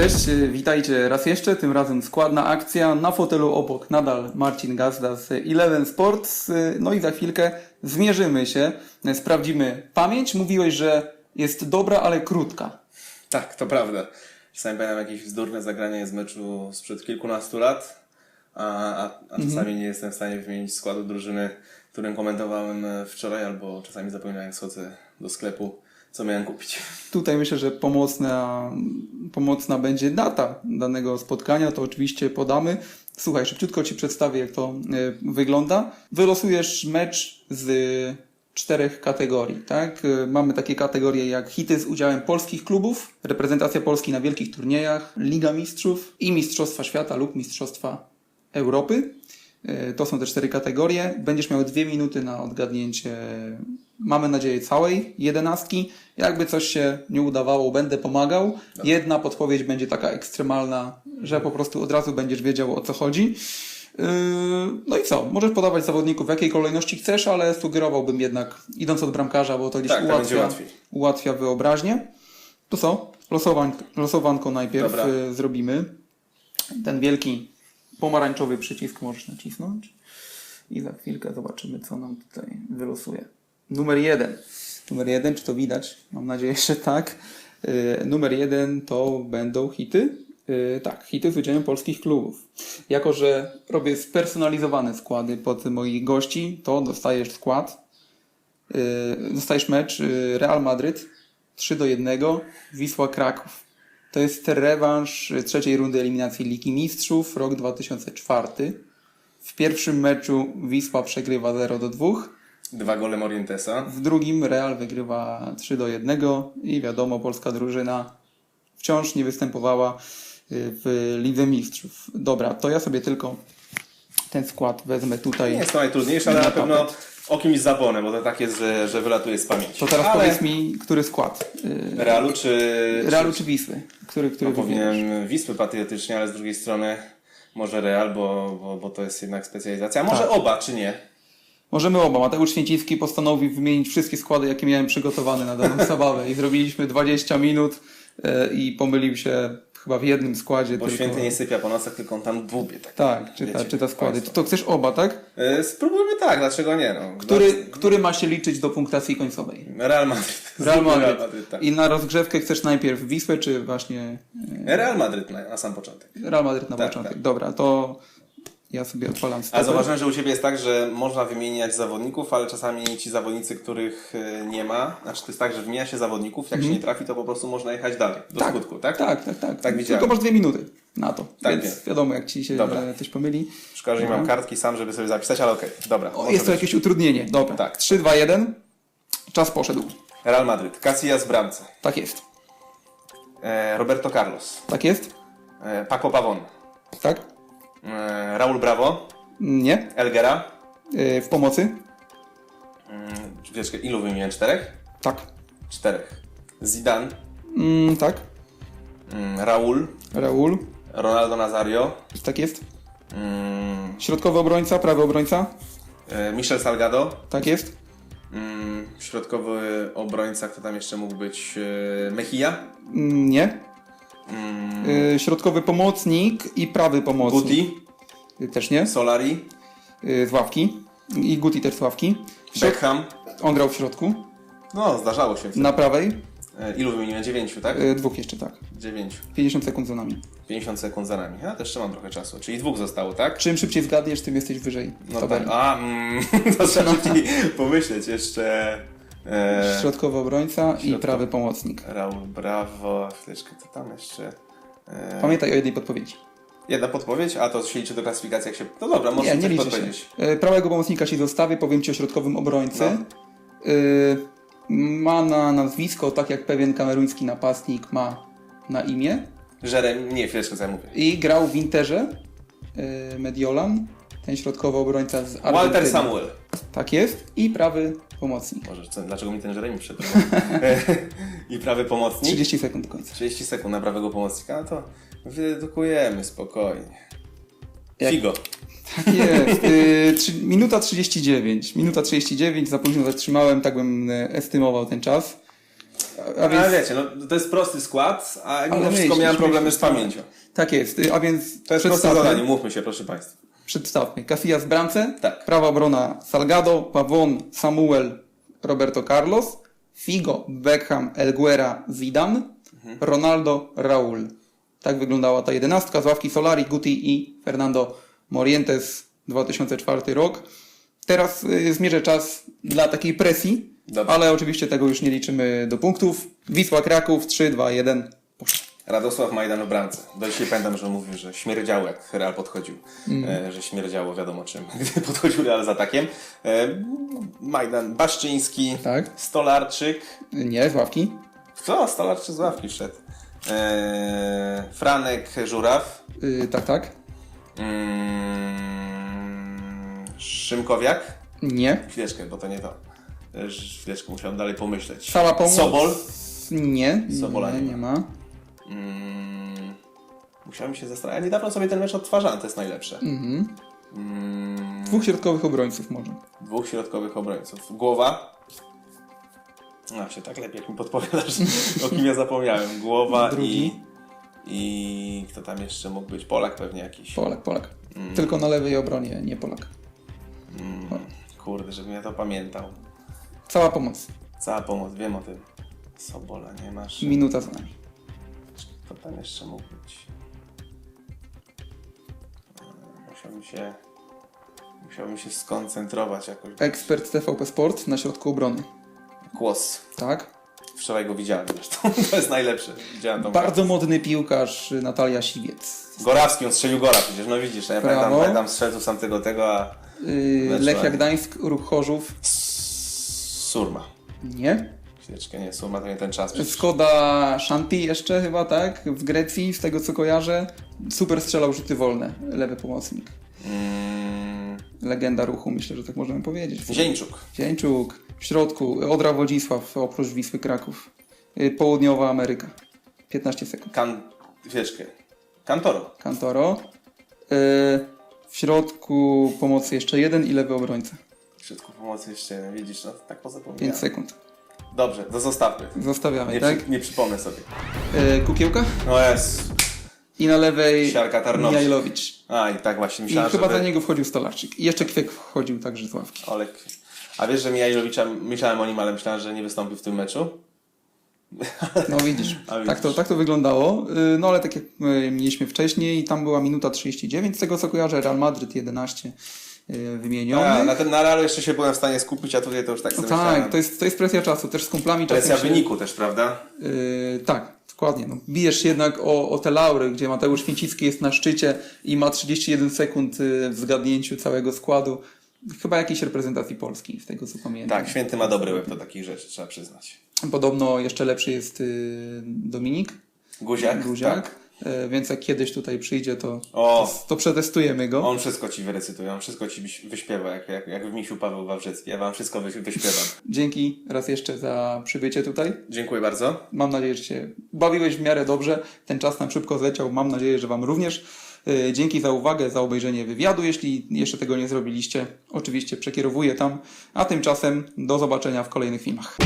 Cześć, y, witajcie raz jeszcze, tym razem składna akcja. Na fotelu obok nadal Marcin Gazda z Eleven Sports. Y, No i za chwilkę zmierzymy się, y, sprawdzimy pamięć. Mówiłeś, że jest dobra, ale krótka. Tak, to prawda. Czasami pamiętam jakieś bzdurne zagranie z meczu sprzed kilkunastu lat, a, a, a czasami nie jestem w stanie wymienić składu drużyny, którym komentowałem e, wczoraj, albo czasami zapominam jak schodzę do sklepu, co miałem kupić. Tutaj myślę, że pomocna, pomocna będzie data danego spotkania, to oczywiście podamy. Słuchaj, szybciutko Ci przedstawię, jak to y, wygląda. Wylosujesz mecz z czterech kategorii, tak? Y, Mamy takie kategorie jak hity z udziałem polskich klubów, reprezentacja Polski na wielkich turniejach, Liga Mistrzów i Mistrzostwa Świata lub Mistrzostwa Europy. To są te cztery kategorie. Będziesz miał dwie minuty na odgadnięcie, mamy nadzieję, całej jedenastki. Jakby coś się nie udawało, będę pomagał. Jedna podpowiedź będzie taka ekstremalna, że po prostu od razu będziesz wiedział o co chodzi. Yy, No i co? Możesz podawać zawodników w jakiej kolejności chcesz, ale sugerowałbym jednak, idąc od bramkarza, bo to gdzieś Tak, ułatwia, ułatwia wyobraźnię. To co? Losowań, losowanko najpierw Dobra. y, zrobimy. Ten wielki pomarańczowy przycisk możesz nacisnąć. I za chwilkę zobaczymy, co nam tutaj wylosuje. Numer jeden. Numer jeden, czy to widać? Mam nadzieję, że tak. Yy, numer jeden to będą hity. Yy, tak, hity z udziałem polskich klubów. Jako, że robię spersonalizowane składy pod moich gości, to dostajesz skład. Yy, dostajesz mecz Real Madryd 3 do 1, Wisła Kraków. To jest rewanż trzeciej rundy eliminacji Ligi Mistrzów, rok 2004. W pierwszym meczu Wisła przegrywa 0 do 2, Dwa gole Morientesa. w drugim Real wygrywa 3 do 1 i wiadomo, polska drużyna wciąż nie występowała y, w Lidze Mistrzów. Dobra, to ja sobie tylko ten skład wezmę tutaj. Nie jest to najtrudniejsze, ale na pewno o kimś zapomnę, bo to tak jest, że, że wylatuje z pamięci. To teraz ale powiedz mi, który skład? Y, Realu czy... Realu czy... Wisły? Który, który No, powinien Wisły patriotycznie, ale z drugiej strony może Real, bo, bo, bo to jest jednak specjalizacja. A może Tak. oba, czy nie? Możemy oba. Mateusz Święcicki postanowił wymienić wszystkie składy, jakie miałem przygotowane na daną zabawę i zrobiliśmy 20 minut e, i pomylił się chyba w jednym składzie. Bo tylko... święty nie sypia po nocach, tylko on tam dłubie. Tak, Tak, czyta, Wiecie, czyta składy. To, to chcesz oba, tak? E, Spróbujmy tak, dlaczego nie? No. Który, który ma się liczyć do punktacji końcowej? Real Madryt. Real Madryt. Real Madryt tak. I na rozgrzewkę chcesz najpierw Wisłę, czy właśnie Real Madryt na, na sam początek. Real Madryt na Tak, początek? tak. Dobra, to ja sobie odpalam A stopę. zauważyłem, że u Ciebie jest tak, że można wymieniać zawodników, ale czasami ci zawodnicy, których e, nie ma, znaczy to jest tak, że wymienia się zawodników, jak się nie trafi, to po prostu można jechać dalej, do Mhm. tak, skutku, tak? Tak, tak, tak. Tak widziałem. Tylko masz dwie minuty na to, Tak, więc wiadomo, jak ci się Dobra. e, coś pomyli. Szkoda, że nie mam kartki sam, żeby sobie zapisać, ale okej, dobra. Mhm. O, jest to być. jakieś utrudnienie. Dobra. Tak. 3, 2, 1. Czas poszedł. Real Madryt, Casillas w bramce, Tak jest. e, Roberto Carlos, Tak jest? Paco Pavon, Tak? E, Raul Bravo, Nie. Elgera, E, w pomocy? mm, wiesz, ilu wymieniłem? Czterech? Tak. Czterech. Zidane, Mm, tak. mm, Raul, Raul? Ronaldo Nazario, Tak jest. mm, Środkowy obrońca, prawy obrońca? e, Michel Salgado, Tak jest. Środkowy obrońca, kto tam jeszcze mógł być? E, Mejia? Mm, nie. E, środkowy pomocnik i prawy pomocnik. Guti? E, Też nie. Solari? E, z ławki. I Guti też z ławki. Środ... Beckham? On grał w środku. No, zdarzało się. Na prawej. E, ilu wymieniłem? Dziewięciu, tak? E, dwóch jeszcze, tak. Dziewięciu. 50 sekund za nami. 50 sekund za nami. Ja też jeszcze mam trochę czasu. Czyli dwóch zostało, tak? Czym szybciej zgadniesz, tym jesteś wyżej. w No tabeli. tak. A, mm, to trzeba szybciej pomyśleć jeszcze. E, Środkowy obrońca i środkowy. prawy pomocnik. Raul Bravo. Chwileczkę, co tam jeszcze? E, Pamiętaj o jednej podpowiedzi. jedna podpowiedź, a to się liczy do klasyfikacji, jak się... No dobra, może Nie, nie coś liczy podpowiedzieć. się. E, Prawego pomocnika ci zostawię, powiem ci o środkowym obrońcy. No. Ma na nazwisko, tak jak pewien kameruński napastnik ma na imię. Jeremy, nie, chwileczkę, co ja mówię. I grał w Interze Mediolan, ten środkowy obrońca z Argentyny. Walter Samuel. Tak jest. I prawy pomocnik. Może, co, dlaczego mi ten Jeremy wszedł? I prawy pomocnik. 30 sekund do końca. 30 sekund na prawego pomocnika, no to wyedukujemy spokojnie. Jak- Figo. Tak jest. Y, trzy, minuta 39. Minuta 39, za późno zatrzymałem, tak bym e, estymował ten czas. A, więc, Ale wiecie, no, to jest prosty skład, a mimo wszystko myślisz, miałem problemy myślisz, z pamięcią. tak jest, y, a więc To jest proste zadanie, mówmy się, proszę Państwa. Przedstawmy. Casillas w bramce, Tak. prawa obrona Salgado, Pavon, Samuel, Roberto Carlos, Figo, Beckham, Elguera, Zidane, Mhm. Ronaldo, Raul. Tak wyglądała ta jedenastka z ławki Solari, Guti i Fernando Morientes 2004 rok. Teraz y, zmierzę czas dla takiej presji, Ale oczywiście tego już nie liczymy do punktów. Wisła Kraków 3, 2, 1. Poszło. Radosław Majdan w bramce. Do dzisiaj pamiętam, że mówił, że śmierdziało jak Real podchodził. E, że śmierdziało wiadomo czym, gdy podchodził Real z atakiem. E, Majdan Baszczyński, Tak. Stolarczyk. Nie, z ławki. Co? Stolarczyk z ławki wszedł. E, Franek Żuraw. Y, tak, tak. Mm, Szymkowiak. Nie. Chwileczkę, bo to nie to. E, Chwileczkę musiałem dalej pomyśleć. Cała pomoc. Sobol. Nie. Sobola nie, nie ma. Mm, musiałem się zastanawiać. Ja niedawno sobie ten mecz odtwarzałem, to jest najlepsze. Mhm. Mm, Dwóch środkowych obrońców może. dwóch środkowych obrońców. Głowa. No się tak lepiej, jak mi podpowiadasz, o kim ja zapomniałem. Głowa Drugi. i... I kto tam jeszcze mógł być? Polak pewnie jakiś. Polak, Polak. Mm. Tylko na lewej obronie, nie Polak. Mm, kurde, żebym ja to pamiętał. Cała pomoc. Cała pomoc, wiem o tym. Sobola nie masz. Minuta za nami. Kto tam jeszcze mógł być? Mm, Musiałbym się... Musiałbym się skoncentrować jakoś. Ekspert TVP Sport na środku obrony. Kłos. Tak. Wczoraj go widziałem zresztą. To jest najlepsze. Widziałem tą Bardzo modny piłkarz y, Natalia Siwiec. Gorawski, on strzelił Gora przecież, no widzisz, ja Brawo. pamiętam, pamiętam strzelców z tamtego tego, a Yy, Lechia. Gdańsk, Ruch Chorzów. Surma. Nie. Chwileczkę, nie, Surma to nie ten czas. przecież. Skoda Shanti jeszcze chyba, tak? W Grecji, z tego co kojarzę. Super strzelał rzuty wolne. Lewy pomocnik. Mm, Legenda ruchu, myślę, że tak możemy powiedzieć. Zieńczuk. Zieńczuk. W środku Odra Wodzisław, oprócz Wisły Kraków. Y, Południowa Ameryka. 15 sekund. Kan... Chwileczkę. Kantoro. Kantoro. Y, W środku pomocy jeszcze jeden i lewy obrońca. W środku pomocy jeszcze widzisz, no tak 5 pozapomniałem. sekund. Dobrze, to zostawmy. Zostawiamy, Nie, tak? przy, nie przypomnę sobie. Y, Kukiełka No jest. i na lewej Siarka Tarnowski. Mijajlowicz. A i tak właśnie I myślałem, chyba żeby... za niego wchodził Stolarczyk. I jeszcze Kwiek wchodził także z ławki. Olek. A wiesz, że Mijajlowicza, myślałem o nim, ale myślałem, że nie wystąpi w tym meczu. No widzisz, A widzisz. tak to, tak to wyglądało. Y, No ale tak jak y, mieliśmy wcześniej, tam była minuta 39, z tego co kojarzę, Real Madryt 11 y, wymienionych. A, na tym na Realu jeszcze się byłem w stanie skupić, a tutaj to już tak sobie myślałem. tak, to jest, to jest presja czasu, też z kumplami Presja czasem się- wyniku też, prawda? Yy, tak, dokładnie. No, bijesz się jednak o, o te laury, gdzie Mateusz Święcicki jest na szczycie i ma 31 sekund yy, w zgadnięciu całego składu. Chyba jakiejś reprezentacji Polski, z tego co pamiętam. Tak, święty ma dobry łeb do takich rzeczy, trzeba przyznać. Podobno jeszcze lepszy jest yy, Dominik Guziak? Gruziak, Tak. Yy, więc jak kiedyś tutaj przyjdzie, to, O. to, to przetestujemy go. On wszystko ci wyrecytuje, on wszystko ci wyś- wyśpiewa, jak, jak, jak w Misiu Paweł Wawrzycki. Ja wam wszystko wyś- wyśpiewam. Dzięki raz jeszcze za przybycie tutaj. Dziękuję bardzo. Mam nadzieję, że się bawiłeś w miarę dobrze. Ten czas nam szybko zleciał. Mam nadzieję, że Wam również. Yy, Dzięki za uwagę, za obejrzenie wywiadu. Jeśli jeszcze tego nie zrobiliście, oczywiście przekierowuję tam. A tymczasem do zobaczenia w kolejnych filmach.